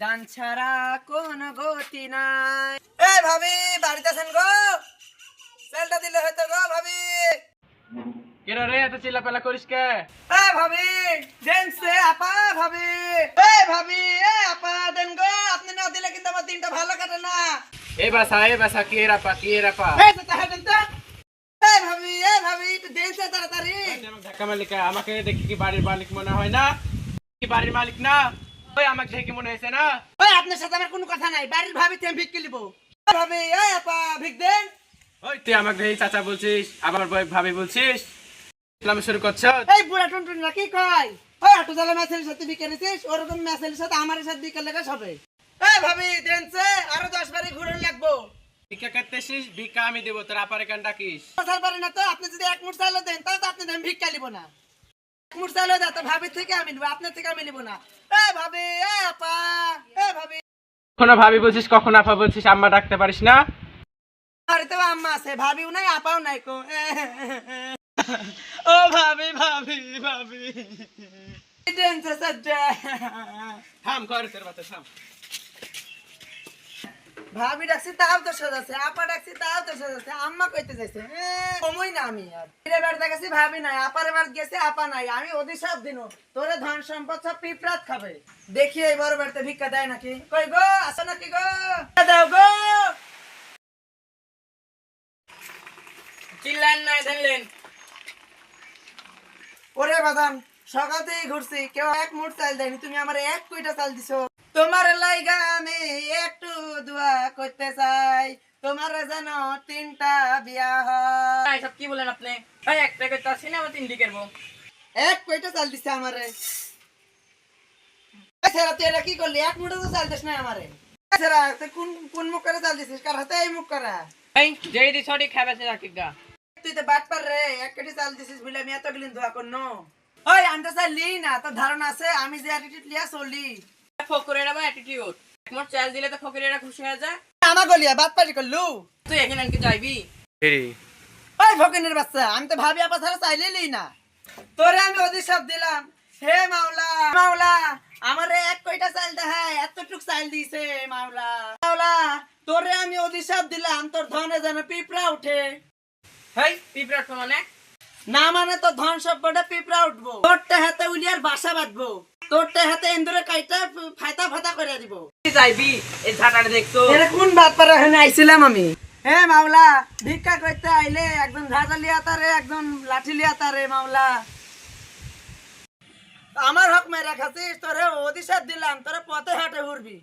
ছাড়া কোন গতি নাই। এ ভাবি বাড়িতে আছেন গো? সেলটা দিলে হয়তো গো ভাবি। কেরা রে এত চিল্লাপাল্লা করিস কে? এ ভাবি দেন সে আপা ভাবি। এ ভাবি এ আপা দেন গো। আপনি না দিলে কিন্তু আমার দিনটা ভালো কাটে না। এ বাসা এ বাসা কে রাপা কে রাপা এই তো তাহলে দেন তো। এ ভাবি এ ভাবি একটু দেন সে তাড়াতাড়ি। ধাক্কা মালিক। আমাকে দেখি কি বাড়ির মালিক মনে হয় না? কি বাড়ির মালিক না? ওই আমাকে দেখে মনে হয়েছে না? ওই আপনার সাথে আমার কোনো কথা নাই। বাড়ির ভাবি তেম লিব ভাবি আপা ভিক দেন। ওই তুই আমাকে দেখি চাচা বলছিস আবার ভাবি বলছিস? ইসলাম শুরু করছ? এই বুড়া টুনটুন না কি কয়? ওই আটু জালা ম্যাচের সাথে নিছিস ওরকম ম্যাচের সাথে আমার সাথে লেগে সবে এই ভাবি দেন সে আরও দশ বারি ঘুরন লাগবো। ভিক্ষা করতেছিস ভিক্ষা আমি দেবো তোর আপারে কেন ডাকিস। বছর পারে না তো আপনি যদি এক মুঠ চাইলে দেন তাহলে তো আপনি ভিক্ষা নিব না। এক মুঠ চাইলে তো ভাবির থেকে আমি নিব আপনার থেকে আমি নিব না। এ ভাবি এ আপা এ ভাবি। কখনো ভাবি বলছিস কখনো আপা বলছিস আম্মা ডাকতে পারিস না? বাড়িতে আম্মা আছে ভাবিও নাই আপাও নাই কো। ও ভাবি ভাবি ভাবি। থাম কর তোর বাচ্চা থাম। ভাবি ডাকছি, তাও তো সাজাচ্ছে আপা ডাকছি, তাও তো সাজাচ্ছে আম্মা কইতে সময় না আমি আর। ভাবি নাই, আপার গেছে, আপা নাই, আমি ওদের সব দিন, তোরে ধন সম্পদ সব পিঁপড়াত খাবে। দেখি এই বড় বাড়িতে ভিক্ষা দেয় নাকি? কই গো আসো নাকি গো? দাও গো। চিল্লান ওরে বাদাম, সকাল থেকে ঘুরছি, কেউ এক মুঠ চাল দেয়নি, তুমি আমার এক কুইটা চাল দিছো। তোমার লাইগা করতে চাই। তোমার যেন তিনটা বিয়া হয়। সব কি বলেন আপনি? ভাই একটা করতে আসি না আমার তিনটি করব এক কয়টা চাল দিছে আমারে। তুই এটা কি করলি? এক মুঠো তো চাল দিস না আমারে। কোন কোন মুখ করে চাল দিছিস? কার হাতে এই মুখ করা? এই যেই দি সঠিক খাবে সে রাখিক গা। তুই তো বাট পার রে এক কেটে চাল দিছিস বলে আমি এত গেলিন ধোয়া করন। ওই লি না তোর ধারণা আছে? আমি যে অ্যাটিটিউড লিয়া চলি। ফকরেরা বা অ্যাটিটিউড একমত চাল দিলে তো ফকরেরা খুশি হয়ে যায়। আমা গলিয়া বাট পারি করলু? তুই এখানে আনকে যাইবি? ওই ভগনের বাচ্চা আমি তো ভাবি আপা ছাড়া চাইলে না। তোরে আমি অধিশাপ দিলাম। হে মাওলা মাওলা আমারে এক কয়টা চাল দেখায় এতটুক চাল দিছে মাওলা। মাওলা তোরে আমি অধিশাপ দিলাম তোর ধনে যেন পিঁপড়া উঠে। হেই তো মানে? না মানে তো ধন সবটা পিঁপড়া উঠবো। তোরটা হাতে উলিয়ার বাসা বাঁধবো। তোরটা হাতে ইন্দুরে কাইটা ফাইতা ফাতা করে দিব। যাইবি? এই ঝাটাটা দেখতো এরা কোন বাদ পারা এখানে আইছিলাম আমি? হে মাওলা ভিক্ষা করতে আইলে একজন ঝাঁটা লিয়া তারে একজন লাঠি লিয়া তারে মাওলা। আমার হক মেরা খাচ্ছিস তোরে ওদিশা দিলাম তোরে পথে হাটে ঘুরবি।